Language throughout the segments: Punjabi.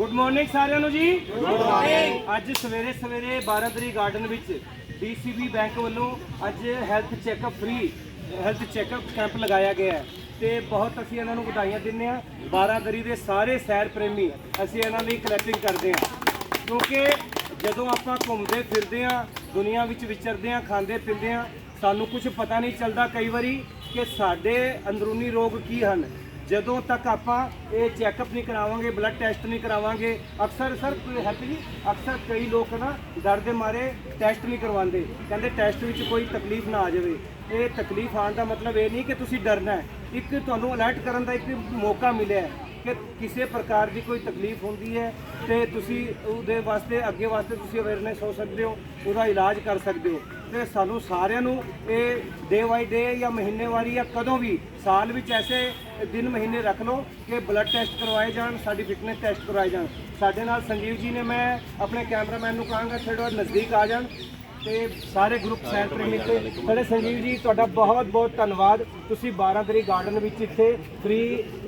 ਗੁੱਡ ਮਾਰਨਿੰਗ ਸਾਰਿਆਂ ਨੂੰ ਜੀ। ਗੁੱਡ ਮਾਰਨਿੰਗ ਅੱਜ ਸਵੇਰੇ ਸਵੇਰੇ 12 ਤਰੀਕ ਗਾਰਡਨ ਵਿੱਚ ਡੀਸੀਬੀ ਬੈਂਕ ਵੱਲੋਂ ਅੱਜ health checkup free health checkup camp ਲਗਾਇਆ ਗਿਆ ਹੈ। ਤੇ ਬਹੁਤ ਅਸੀਂ ਇਹਨਾਂ ਨੂੰ ਵਧਾਈਆਂ ਦਿੰਦੇ ਹਾਂ। 12 ਦਰੀ ਦੇ ਸਾਰੇ ਸੈਰ ਪ੍ਰੇਮੀ ਅਸੀਂ ਇਹਨਾਂ ਲਈ ਕਲੈਪਿੰਗ ਕਰਦੇ ਹਾਂ। ਕਿਉਂਕਿ ਜਦੋਂ ਆਪਾਂ ਘੁੰਮਦੇ ਫਿਰਦੇ ਹਾਂ ਦੁਨੀਆ ਵਿੱਚ ਵਿਚਰਦੇ ਹਾਂ ਖਾਂਦੇ ਪੀਂਦੇ ਹਾਂ ਸਾਨੂੰ ਕੁਝ ਪਤਾ ਨਹੀਂ ਚੱਲਦਾ ਕਈ ਵਾਰੀ ਕਿ ਸਾਡੇ ਅੰਦਰੂਨੀ ਰੋਗ ਕੀ ਹਨ। ਜਦੋਂ ਤੱਕ ਆਪਾਂ ਇਹ ਚੈੱਕਅਪ ਨਹੀਂ ਕਰਾਵਾਂਗੇ ਬਲੱਡ ਟੈਸਟ ਨਹੀਂ ਕਰਾਵਾਂਗੇ, ਅਕਸਰ ਸਰ ਹੈਪੀ ਅਕਸਰ ਕਈ ਲੋਕ ਨਾ ਡਰ ਦੇ ਮਾਰੇ ਟੈਸਟ ਨਹੀਂ ਕਰਵਾਉਂਦੇ। ਕਹਿੰਦੇ ਟੈਸਟ ਵਿੱਚ ਕੋਈ ਤਕਲੀਫ ਨਾ ਆ ਜਾਵੇ। ਇਹ ਤਕਲੀਫ ਆਉਣ ਦਾ ਮਤਲਬ ਇਹ ਨਹੀਂ ਕਿ ਤੁਸੀਂ ਡਰਨਾ ਹੈ। ਇੱਕ ਤੁਹਾਨੂੰ ਅਲਰਟ ਕਰਨ ਦਾ ਇੱਕ ਮੌਕਾ ਮਿਲਿਆ ਹੈ ਕਿ ਕਿਸੇ ਪ੍ਰਕਾਰ ਦੀ ਕੋਈ ਤਕਲੀਫ ਹੁੰਦੀ ਹੈ ਤੇ ਤੁਸੀਂ ਉਹਦੇ ਵਾਸਤੇ, ਅੱਗੇ ਵਾਸਤੇ ਤੁਸੀਂ ਅਵੇਅਰਨੈਸ ਹੋ ਸਕਦੇ ਹੋ, ਉਹਦਾ ਇਲਾਜ ਕਰ ਸਕਦੇ ਹੋ। ਤੇ ਸਾਨੂੰ ਸਾਰਿਆਂ ਨੂੰ ਇਹ ਡੇ ਬਾਈ ਡੇ ਜਾਂ ਮਹੀਨੇਵਾਰੀ ਜਾਂ ਕਦੋਂ ਵੀ ਸਾਲ ਵਿੱਚ ਐਸੇ ਦਿਨ ਮਹੀਨੇ ਰੱਖ ਲਓ ਕਿ ਬਲੱਡ ਟੈਸਟ ਕਰਵਾਏ ਜਾਣ, ਸਾਡੀ ਫਿਟਨੈਸ ਟੈਸਟ ਕਰਵਾਏ ਜਾਣ। ਸਾਡੇ ਨਾਲ ਸੰਜੀਵ ਜੀ ਨੇ, ਮੈਂ ਆਪਣੇ ਕੈਮਰਾਮੈਨ ਨੂੰ ਕਹਾਂਗਾ ਥੋੜਾ ਨਜ਼ਦੀਕ ਆ ਜਾਣ। ਤੇ ਸਾਰੇ ਗਰੁੱਪ ਸੈਰ ਪ੍ਰੇਮੀ ਸਾਡੇ ਸੰਜੀਵ ਜੀ, ਤੁਹਾਡਾ ਬਹੁਤ ਬਹੁਤ ਧੰਨਵਾਦ। ਤੁਸੀਂ 12 ਤਰੀਕ ਗਾਰਡਨ ਵਿੱਚ ਇੱਥੇ ਫ੍ਰੀ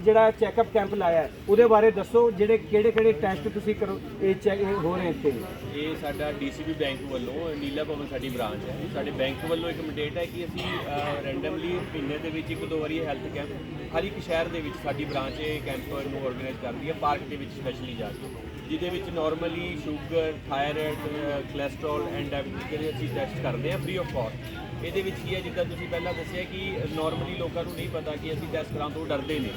ਜਿਹੜਾ ਚੈੱਕਅਪ ਕੈਂਪ ਲਾਇਆ ਉਹਦੇ ਬਾਰੇ ਦੱਸੋ, ਜਿਹੜੇ ਕਿਹੜੇ ਕਿਹੜੇ ਟੈਸਟ ਤੁਸੀਂ ਕਰੋ, ਇਹ ਚੈੱਕ ਹੋ ਰਹੇ ਇੱਥੇ? ਇਹ ਸਾਡਾ ਡੀਸੀਬੀ ਬੈਂਕ ਵੱਲੋਂ, ਨੀਲਾ ਭਵਨ ਸਾਡੀ ਬ੍ਰਾਂਚ ਹੈ ਸਾਡੇ ਬੈਂਕ ਵੱਲੋਂ ਇੱਕ ਮੰਡੇਟ ਹੈ ਕਿ ਅਸੀਂ ਰੈਂਡਮਲੀ ਮਹੀਨੇ ਦੇ ਵਿੱਚ ਇੱਕ ਦੋ ਵਾਰੀ ਹੈਲਥ ਕੈਂਪ ਹਰ ਇੱਕ ਸ਼ਹਿਰ ਦੇ ਵਿੱਚ ਸਾਡੀ ਬ੍ਰਾਂਚ ਇਹ ਕੈਂਪ ਨੂੰ ਆਰਗੇਨਾਈਜ਼ ਕਰਦੀ ਹੈ ਪਾਰਕ ਦੇ ਵਿੱਚ ਸਪੈਸ਼ਲੀ ਜਾ ਕੇ। ਜਿਹਦੇ ਵਿੱਚ normally sugar thyroid cholesterol and diabetes ਦੇ ਅਸੀਂ ਟੈਸਟ ਕਰਦੇ ਹਾਂ ਫ੍ਰੀ ਆਫ ਕਾਸਟ ਇਹਦੇ ਵਿੱਚ ਕੀ ਹੈ, ਜਿੱਦਾਂ ਤੁਸੀਂ ਪਹਿਲਾਂ ਦੱਸਿਆ ਕਿ ਨਾਰਮਲੀ ਲੋਕਾਂ ਨੂੰ ਨਹੀਂ ਪਤਾ ਕਿ ਅਸੀਂ ਟੈਸਟ ਕਰਾਉਣ ਤੋਂ ਡਰਦੇ ਨੇ।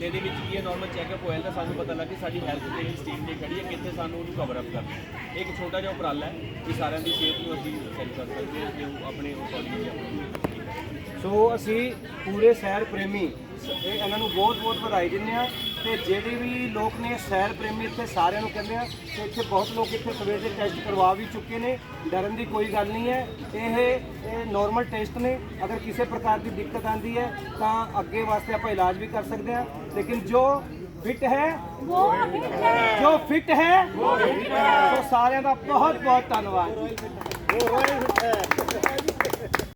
ਤੇ ਇਹਦੇ ਵਿੱਚ ਕੀ ਹੈ ਨਾਰਮਲ ਚੈੱਕਅਪ ਹੋਇਆ ਤਾਂ ਸਾਨੂੰ ਪਤਾ ਲੱਗ ਕਿ ਸਾਡੀ ਹੈਲਥ ਦੇ ਲਈ ਸਟੀਮ ਦੀ ਖੜੀ ਹੈ, ਕਿੱਥੇ ਸਾਨੂੰ ਉਹਨੂੰ ਕਵਰ ਅਪ ਕਰਨਾ ਇੱਕ ਛੋਟਾ ਜਿਹਾ ਉਪਰਾਲਾ ਹੈ ਕਿ ਸਾਰਿਆਂ ਦੀ ਸਿਹਤ ਨੂੰ ਅਸੀਂ ਸੈੱਟ ਕਰ ਸਕਦੇ ਹਾਂ ਕਿ ਉਹ ਆਪਣੇ ਅਕੋਰਡਿੰਗ ਸੋ ਅਸੀਂ ਪੂਰੇ ਸੈਰ ਪ੍ਰੇਮੀ ਇਹਨਾਂ ਨੂੰ ਬਹੁਤ-ਬਹੁਤ ਵਧਾਈ ਦਿੰਦੇ ਆ ਤੇ ਜਿਹੜੇ ਵੀ ਲੋਕ ਨੇ ਸੈਰ ਪ੍ਰੇਮੀ ਇੱਥੇ ਸਾਰਿਆਂ ਨੂੰ ਕਹਿੰਦੇ ਆ ਕਿ ਇੱਥੇ ਬਹੁਤ ਲੋਕ ਇੱਥੇ ਸਵੇਰ ਦੇ ਟੈਸਟ ਕਰਵਾ ਵੀ ਚੁੱਕੇ ਨੇ, ਡਰਨ ਦੀ ਕੋਈ ਗੱਲ ਨਹੀਂ ਹੈ। ਇਹ ਇਹ ਨਾਰਮਲ ਟੈਸਟ ਨੇ। ਅਗਰ ਕਿਸੇ ਪ੍ਰਕਾਰ ਦੀ ਦਿੱਕਤ ਆਂਦੀ ਹੈ ਤਾਂ ਅੱਗੇ ਵਾਸਤੇ ਆਪਾਂ ਇਲਾਜ ਵੀ ਕਰ ਸਕਦੇ ਆ ਲੇਕਿਨ ਜੋ ਫਿਟ ਹੈ, ਜੋ ਫਿਟ ਹੈ, ਉਹ ਸਾਰਿਆਂ ਦਾ ਬਹੁਤ ਬਹੁਤ ਧੰਨਵਾਦ।